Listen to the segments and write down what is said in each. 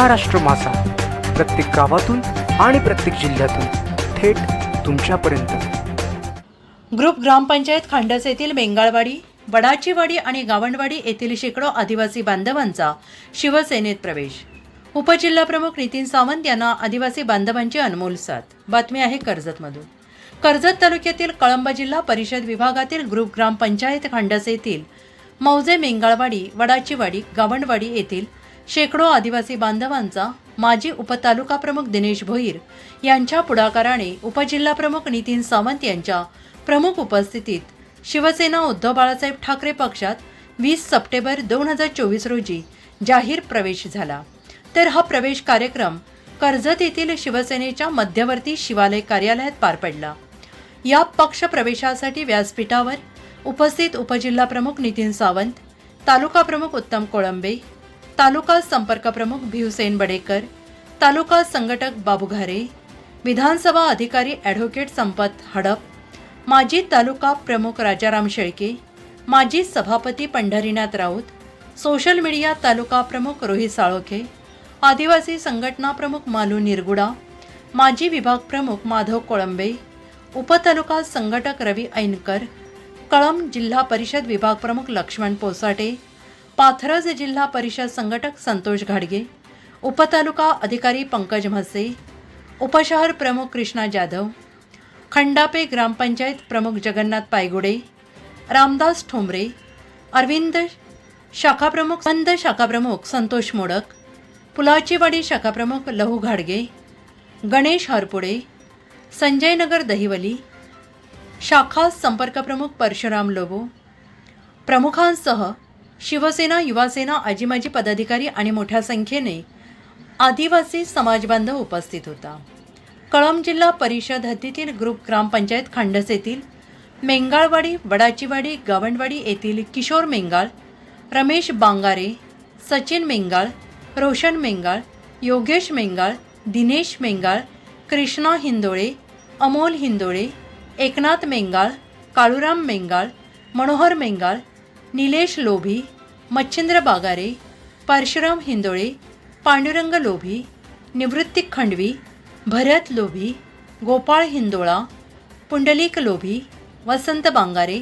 महाराष्ट्र मासा. प्रत्येक गावातून आणि प्रत्येक जिल्ह्यातून थेट तुमच्यापर्यंत. ग्रुप ग्रामपंचायत खांडस येथील बेंगाळवाडी वडाचीवाडी आणि गावंडवाडी येथील शेकडो आदिवासी बांधवांचा शिवसेनेत प्रवेश. उपजिल्हाप्रमुख नितीन सावंत यांना आदिवासी बांधवांची अनमोल साथ. बातमी आहे कर्जतमधून. कर्जत तालुक्यातील कळंब जिल्हा परिषद विभागातील ग्रुप ग्रामपंचायत खांडस येथील मौजे मेंगाळवाडी वडाचीवाडी गावंडवाडी येथील शेकडो आदिवासी बांधवांचा माजी उपतालुका प्रमुख दिनेश भोईर यांच्या पुढाकाराने उपजिल्हाप्रमुख नितीन सावंत यांच्या प्रमुख उपस्थितीत शिवसेना उद्धव बाळासाहेब ठाकरे पक्षात वीस सप्टेंबर दोन हजार चोवीस रोजी जाहीर प्रवेश झाला. तर हा प्रवेश कार्यक्रम कर्जत येथील शिवसेनेच्या मध्यवर्ती शिवालय कार्यालयात पार पडला. या पक्ष प्रवेशासाठी व्यासपीठावर उपस्थित उपजिल्हाप्रमुख नितीन सावंत तालुका प्रमुख उत्तम कोळंबे तालुका संपर्क प्रमुख भिवसेन बडेकर तालुका संघटक बाबू घारे विधानसभा अधिकारी ॲडव्होकेट संपत हडप माजी तालुका प्रमुख राजाराम शेळके माजी सभापती पंढरीनाथ राऊत सोशल मीडिया तालुका प्रमुख रोहित साळोखे आदिवासी संघटना प्रमुख मालू निरगुडा माजी विभाग प्रमुख माधव कोळंबे उपतालुका संघटक रवी ऐनकर कळंब जिल्हा परिषद विभाग प्रमुख लक्ष्मण पोसाटे पाथरज जिल्हा परिषद संघटक संतोष घाडगे उपतालुका अधिकारी पंकज म्हसे उपशहर प्रमुख कृष्णा जाधव खंडापे ग्रामपंचायत प्रमुख जगन्नाथ पायगुडे रामदास ठोंबरे अरविंद शाखाप्रमुख बंद शाखाप्रमुख संतोष मोडक पुलाचीवाडी शाखाप्रमुख लहू घाडगे गणेश हरपुडे संजय नगर दहिवली शाखा संपर्क प्रमुख परशुराम लोबो प्रमुखांसह शिवसेना युवासेना आजीमाजी पदाधिकारी आणि मोठ्या संख्येने आदिवासी समाजबांधव उपस्थित होता. कळंब जिल्हा परिषद हद्दीतील ग्रुप ग्रामपंचायत खांडस येथील मेंगाळवाडी वडाचीवाडी गावंडवाडी येथील किशोर मेंगाळ रमेश बांगारे सचिन मेंगाळ रोशन मेंगाळ योगेश मेंगाळ दिनेश मेंगाळ कृष्णा हिंदोळे अमोल हिंदोळे एकनाथ मेंगाळ काळूराम मेंगाळ मनोहर मेंगाळ निलेश लोभी मच्छिंद्र बागारे परशुराम हिंदोळे पांडुरंग लोभी निवृत्ती खंडवी भरत लोभी गोपाळ हिंदोळा पुंडलिक लोभी वसंत बांगारे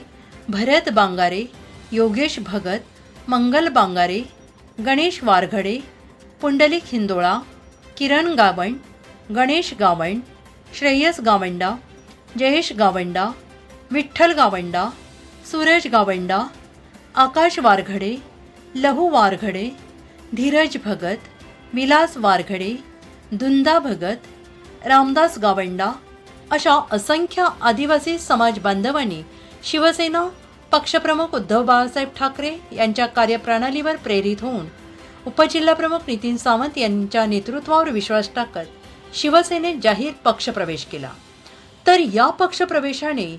भरत बांगारे योगेश भगत मंगल बांगारे गणेश वारघडे पुंडलिक हिंदोळा किरण गावंड गणेश गावंड श्रेयस गावंडा जयेश गावंडा विठ्ठल गावंडा सूरज गावंडा आकाश वारघडे लहू वारघडे धीरज भगत विलास वारघडे धुंदा भगत रामदास गावंडा अशा असंख्य आदिवासी समाज बांधवांनी शिवसेना पक्षप्रमुख उद्धव बाळासाहेब ठाकरे यांच्या कार्यप्रणालीवर प्रेरित होऊन उपजिल्हाप्रमुख नितीन सावंत यांच्या नेतृत्वावर विश्वास टाकत शिवसेनेत जाहीर पक्षप्रवेश केला. तर या पक्षप्रवेशाने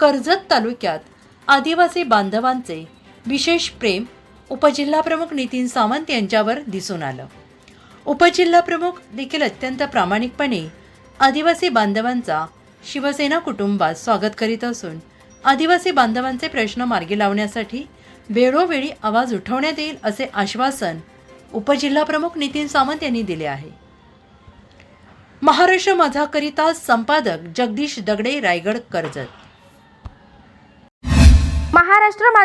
कर्जत तालुक्यात आदिवासी बांधवांचे विशेष प्रेम उपजिल्हाप्रमुख नितीन सावंत यांच्यावर दिसून आलं. उपजिल्हाप्रमुख देखील अत्यंत प्रामाणिकपणे आदिवासी बांधवांचा शिवसेना कुटुंबात स्वागत करीत असून आदिवासी बांधवांचे प्रश्न मार्गी लावण्यासाठी वेळोवेळी आवाज उठवण्यात येईल असे आश्वासन उपजिल्हाप्रमुख नितीन सावंत यांनी दिले आहे. महाराष्ट्र माझाकरिता संपादक जगदीश दगडे रायगड कर्जत.